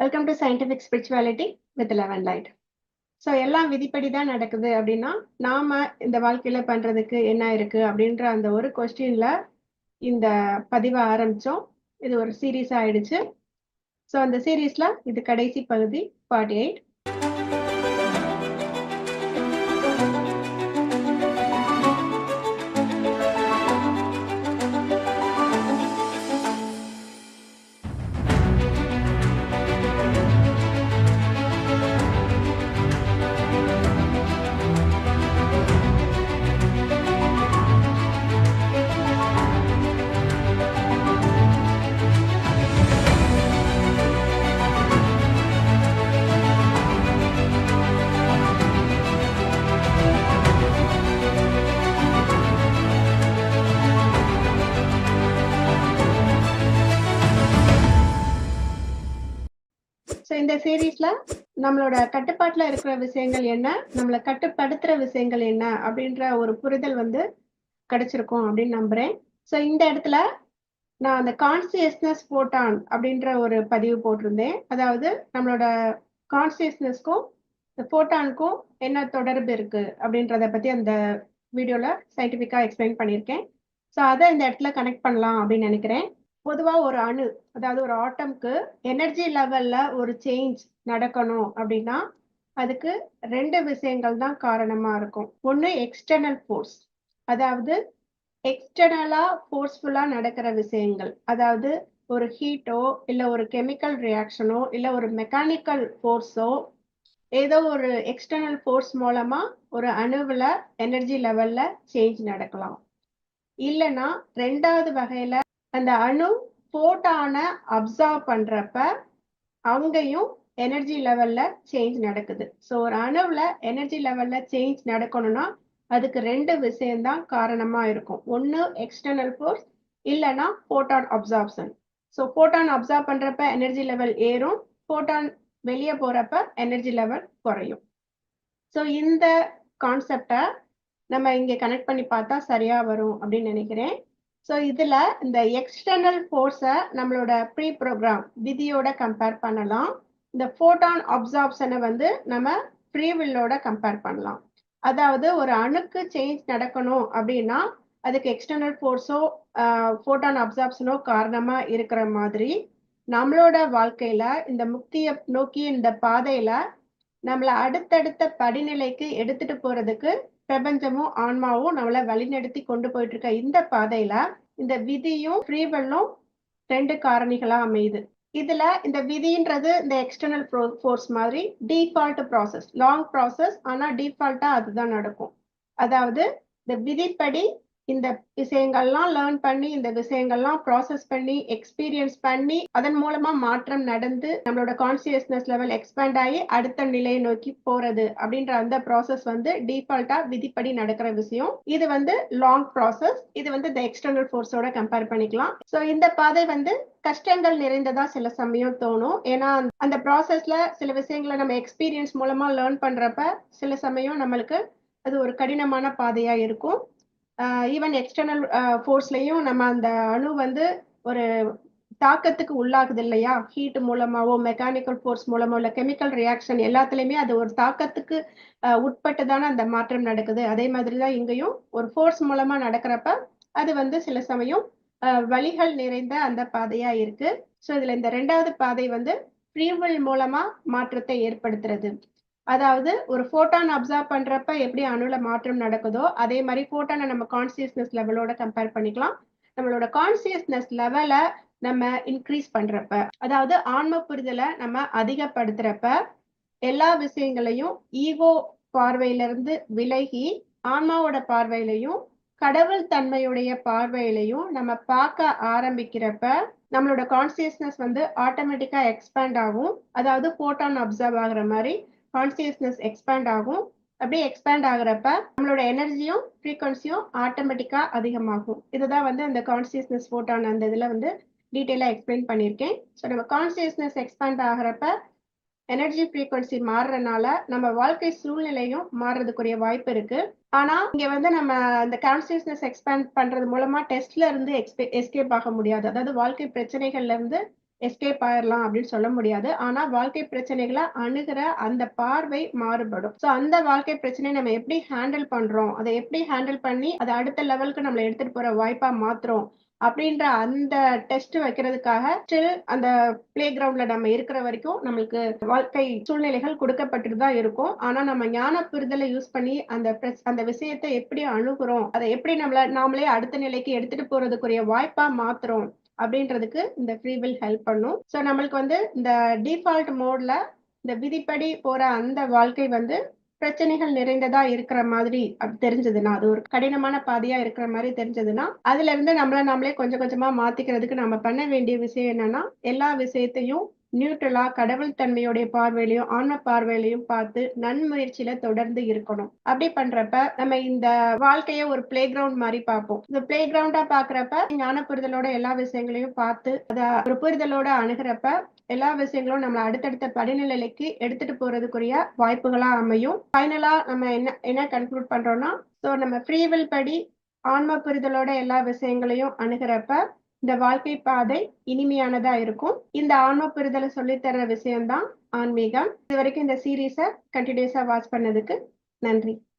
Welcome to scientific spirituality with eleven light so எல்லாம் விதிப்படி தான் நடக்குது அப்படின்னா நாம இந்த வாழ்க்கையில பண்றதுக்கு என்ன இருக்கு அப்படின்ற அந்த ஒரு கொஸ்டின்ல இந்த பதிவை ஆரம்பிச்சோம். இது ஒரு சீரீஸ் ஆயிடுச்சு. ஸோ அந்த சீரீஸ்ல இது கடைசி பகுதி ஃபார்ட்டி எயிட் ஸோ இந்த சீரீஸ்ல நம்மளோட கட்டுப்பாட்டுல இருக்கிற விஷயங்கள் என்ன? நம்மளை கட்டுப்படுத்துற விஷயங்கள் என்ன? அப்படின்ற ஒரு புரிதல் வந்து கிடைச்சிருக்கும் அப்படின்னு நம்புறேன். ஸோ இந்த இடத்துல நான் அந்த கான்சியஸ்னஸ் போட்டான் அப்படின்ற ஒரு பதிவு போட்டிருந்தேன். அதாவது நம்மளோட கான்சியஸ்னஸ்க்கும் இந்த போட்டானுக்கும் என்ன தொடர்பு இருக்கு அப்படின்றத பத்தி அந்த வீடியோல சயின்டிஃபிக்கா எக்ஸ்பிளைன் பண்ணியிருக்கேன். ஸோ அதை இந்த இடத்துல கனெக்ட் பண்ணலாம் அப்படின்னு நினைக்கிறேன். பொதுவா ஒரு அணு அதாவது ஒரு ஆட்டம்க்கு எனர்ஜி லெவல்ல ஒரு சேஞ்ச் நடக்கணும் அப்படின்னா அதுக்கு ரெண்டு விஷயங்கள் தான் காரணமா இருக்கும். ஒன்று எக்ஸ்டர்னல் ஃபோர்ஸ் அதாவது எக்ஸ்டர்னலா ஃபோர்ஸ்ஃபுல்லா நடக்கிற விஷயங்கள் அதாவது ஒரு ஹீட்டோ இல்ல ஒரு கெமிக்கல் ரியாக்ஷனோ இல்ல ஒரு மெக்கானிக்கல் ஃபோர்ஸோ ஏதோ ஒரு எக்ஸ்டர்னல் ஃபோர்ஸ் மூலமா ஒரு அணுவில் எனர்ஜி லெவல்ல சேஞ்ச் நடக்கலாம். இல்லைன்னா ரெண்டாவது வகையில அந்த அணு போட்டான அப்சர்வ் பண்றப்ப அங்கேயும் எனர்ஜி லெவல்ல சேஞ்ச் நடக்குது. ஸோ ஒரு அணுவில் எனர்ஜி லெவல்ல சேஞ்ச் நடக்கணும்னா அதுக்கு ரெண்டு விஷயம்தான் காரணமா இருக்கும். ஒன்று எக்ஸ்டர்னல் ஃபோர்ஸ் இல்லைன்னா photon absorption so photon observe பண்றப்ப எனர்ஜி லெவல் ஏறும் போட்டான் வெளியே போறப்ப எனர்ஜி லெவல் குறையும். ஸோ இந்த கான்செப்டை நம்ம இங்கே கனெக்ட் பண்ணி பார்த்தா சரியா வரும் அப்படின்னு நினைக்கிறேன். ஸோ இதில் இந்த எக்ஸ்டர்னல் ஃபோர்ஸை நம்மளோட ப்ரீ ப்ரோக்ராம் விதியோட கம்பேர் பண்ணலாம். இந்த ஃபோட்டான் அப்சார்ப்ஷனை வந்து நம்ம ஃப்ரீ வில்லோட கம்பேர் பண்ணலாம். அதாவது ஒரு அணுக்கு சேஞ்ச் நடக்கணும் அப்படின்னா அதுக்கு எக்ஸ்டர்னல் ஃபோர்ஸோ ஃபோட்டான் அப்சார்ப்ஷனோ காரணமாக இருக்கிற மாதிரி நம்மளோட வாழ்க்கையில இந்த முக்தியை நோக்கி இந்த பாதையில நம்மளை அடுத்தடுத்த படிநிலைக்கு எடுத்துட்டு போறதுக்கு பிரபஞ்சமும் ஆன்மாவும் நம்மள வழிநடத்தி கொண்டு போயிட்டு இருக்க இந்த பாதையில இந்த விதியும் ஃப்ரீவெல்லும் ரெண்டு காரணிகளா அமையுது. இதுல இந்த விதின்றது இந்த எக்ஸ்டர்னல் ஃபோர்ஸ் மாதிரி டிஃபால்ட் ப்ராசஸ் லாங் ப்ராசஸ் ஆனா டிஃபால்ட்டா அதுதான் நடக்கும். அதாவது இந்த விதிப்படி இந்த விஷயங்கள்லாம் லேர்ன் பண்ணி இந்த விஷயங்கள்லாம் ப்ராசஸ் பண்ணி எக்ஸ்பீரியன்ஸ் பண்ணி அதன் மூலமா மாற்றம் நடந்து நம்மளோட கான்சியஸ்னஸ் லெவல் எக்ஸ்பேண்ட் ஆகி அடுத்த நிலையை நோக்கி போறது அப்படின்ற அந்த ப்ராசஸ் வந்து டிஃபால்ட்டா விதிப்படி நடக்கிற விஷயம். இது வந்து லாங் ப்ராசஸ் இது வந்து இந்த எக்ஸ்டர்னல் ஃபோர்ஸோட கம்பேர் பண்ணிக்கலாம். ஸோ இந்த பாதை வந்து கஷ்டங்கள் நிறைந்ததா சில சமயம் தோணும். ஏன்னா அந்த ப்ராசஸ்ல சில விஷயங்களை நம்ம எக்ஸ்பீரியன்ஸ் மூலமா லேர்ன் பண்றப்ப சில சமயம் நம்மளுக்கு அது ஒரு கடினமான பாதையா இருக்கும். ஈவன் எக்ஸ்டர்னல் ஃபோர்ஸ்லையும் நம்ம அந்த அணு வந்து ஒரு தாக்கத்துக்கு உள்ளாகுது இல்லையா? ஹீட் மூலமாவோ மெக்கானிக்கல் ஃபோர்ஸ் மூலமோ இல்லை கெமிக்கல் ரியாக்ஷன் எல்லாத்துலேயுமே அது ஒரு தாக்கத்துக்கு உட்பட்டு தானே அந்த மாற்றம் நடக்குது. அதே மாதிரி தான் இங்கேயும் ஒரு ஃபோர்ஸ் மூலமா நடக்கிறப்ப அது வந்து சில சமயம் வழிகள் நிறைந்த அந்த பாதையா இருக்கு. ஸோ இதுல இந்த ரெண்டாவது பாதை வந்து ஃப்ரீவில் மூலமா மாற்றத்தை ஏற்படுத்துறது. அதாவது ஒரு ஃபோட்டான் அப்சர்வ் பண்றப்ப எப்படி அணுல மாற்றம் நடக்குதோ அதே மாதிரி ஃபோட்டானை நம்ம கான்சியஸ்னஸ் லெவலோட கம்பேர் பண்ணிக்கலாம். நம்மளோட கான்சியஸ்னஸ் லெவலை நம்ம இன்க்ரீஸ் பண்றப்ப அதாவது ஆன்ம புரிதலை நம்ம அதிகப்படுத்துறப்ப எல்லா விஷயங்களையும் ஈகோ பார்வையிலிருந்து விலகி ஆன்மாவோட பார்வையிலையும் கடவுள் தன்மையுடைய பார்வையிலையும் நம்ம பார்க்க ஆரம்பிக்கிறப்ப நம்மளோட கான்சியஸ்னஸ் வந்து ஆட்டோமேட்டிக்கா எக்ஸ்பேண்ட் ஆகும். அதாவது ஃபோட்டான் அப்சர்வ் ஆகுற மாதிரி கான்சியஸ்னஸ் எக்ஸ்பேண்ட் ஆகும். அப்படியே எக்ஸ்பேண்ட் ஆகுறப்ப நம்மளோட எனர்ஜியும் ஃப்ரீக்வன்சியும் ஆட்டோமேட்டிக்காக அதிகமாகும். இதுதான் வந்து அந்த கான்சியஸ்னஸ் ஃபோட்டான் அந்த இதில் வந்து டீட்டெயிலாக எக்ஸ்பிளைன் பண்ணியிருக்கேன். ஸோ நம்ம கான்சியஸ்னஸ் எக்ஸ்பேண்ட் ஆகிறப்ப எனர்ஜி ஃப்ரீக்வன்சி மாறுறதுனால நம்ம வாழ்க்கை சூழ்நிலையும் மாறுறதுக்குரிய வாய்ப்பு இருக்கு. ஆனா இங்க வந்து நம்ம அந்த கான்சியஸ்னஸ் எக்ஸ்பேண்ட் பண்றது மூலமா டெஸ்ட்ல இருந்து எஸ்கேப் ஆக முடியாது. அதாவது வாழ்க்கை பிரச்சனைகள்ல இருந்து எஸ்கேப் ஆயிடலாம் அப்படின்னு சொல்ல முடியாது. ஆனா வாழ்க்கை பிரச்சனைகளை அணுகிற அந்த பார்வை மாறுபடும். சோ அந்த வாழ்க்கை பிரச்சனையை நம்ம எப்படி ஹேண்டில் பண்றோம்? அதை எப்படி ஹேண்டில் பண்ணி அதை அடுத்த லெவலுக்கு நம்மள எடுத்துட்டு போற வாய்ப்பா மாத்துறோம்? அப்படின்ற அந்த டெஸ்ட் வைக்கிறதுக்காக ஸ்டில் அந்த பிளே கிரவுண்ட்ல நம்ம இருக்கிற வரைக்கும் நம்மளுக்கு வாழ்க்கை சூழ்நிலைகள் கொடுக்கப்பட்டுட்டு தான் இருக்கும். ஆனா நம்ம ஞான புரிதலை யூஸ் பண்ணி அந்த பிரச்- அந்த விஷயத்தை எப்படி அணுகுறோம்? அதை எப்படி நம்மள நாமளே அடுத்த நிலைக்கு எடுத்துட்டு போறதுக்குரிய வாய்ப்பா மாத்துறோம்? அப்படின்றதுக்கு இந்த ஃப்ரீ வில் ஹெல்ப் பண்ணும். ஸோ நம்மளுக்கு வந்து இந்த டிஃபால்ட் மோட்ல இந்த விதிப்படி போற அந்த வாழ்க்கை வந்து பிரச்சனைகள் நிறைந்ததா இருக்கிற மாதிரி அப்படி தெரிஞ்சதுன்னா அது ஒரு கடினமான பாதையா இருக்கிற மாதிரி தெரிஞ்சதுன்னா அதுல இருந்து நம்மள நாமளே கொஞ்சம் கொஞ்சமா மாத்திக்கிறதுக்கு நம்ம பண்ண வேண்டிய விஷயம் என்னன்னா எல்லா விஷயத்தையும் நியூட்ரலா கடவுள் தன்மையுடைய பார்வையிலையும் ஆன்ம பார்வையிலையும் பார்த்து நன்முயற்சியில தொடர்ந்து இருக்கணும். அப்படி பண்றப்ப நம்ம இந்த வாழ்க்கைய ஒரு பிளே கிரவுண்ட் மாதிரி பார்ப்போம். இந்த பிளே கிரவுண்டா பாக்குறப்ப ஞான புரிதலோட எல்லா விஷயங்களையும் பார்த்து அத ஒரு புரிதலோட அணுகிறப்ப எல்லா விஷயங்களும் நம்மள அடுத்தடுத்த படிநிலைக்கு எடுத்துட்டு போறதுக்குரிய வாய்ப்புகளா அமையும். ஃபைனலா நம்ம என்ன என்ன கன்க்ளூட் பண்றோம்னா ஸோ நம்ம ஃப்ரீவில் படி ஆன்ம புரிதலோட எல்லா விஷயங்களையும் அணுகிறப்ப இந்த வாழ்க்கை பாதை இனிமையானதா இருக்கும். இந்த ஆன்ம புரிதலை சொல்லித் விஷயம்தான் ஆன்மீகம். இது வரைக்கும் இந்த சீரீஸை கண்டினியூஸா வாட்ச் பண்ணதுக்கு நன்றி.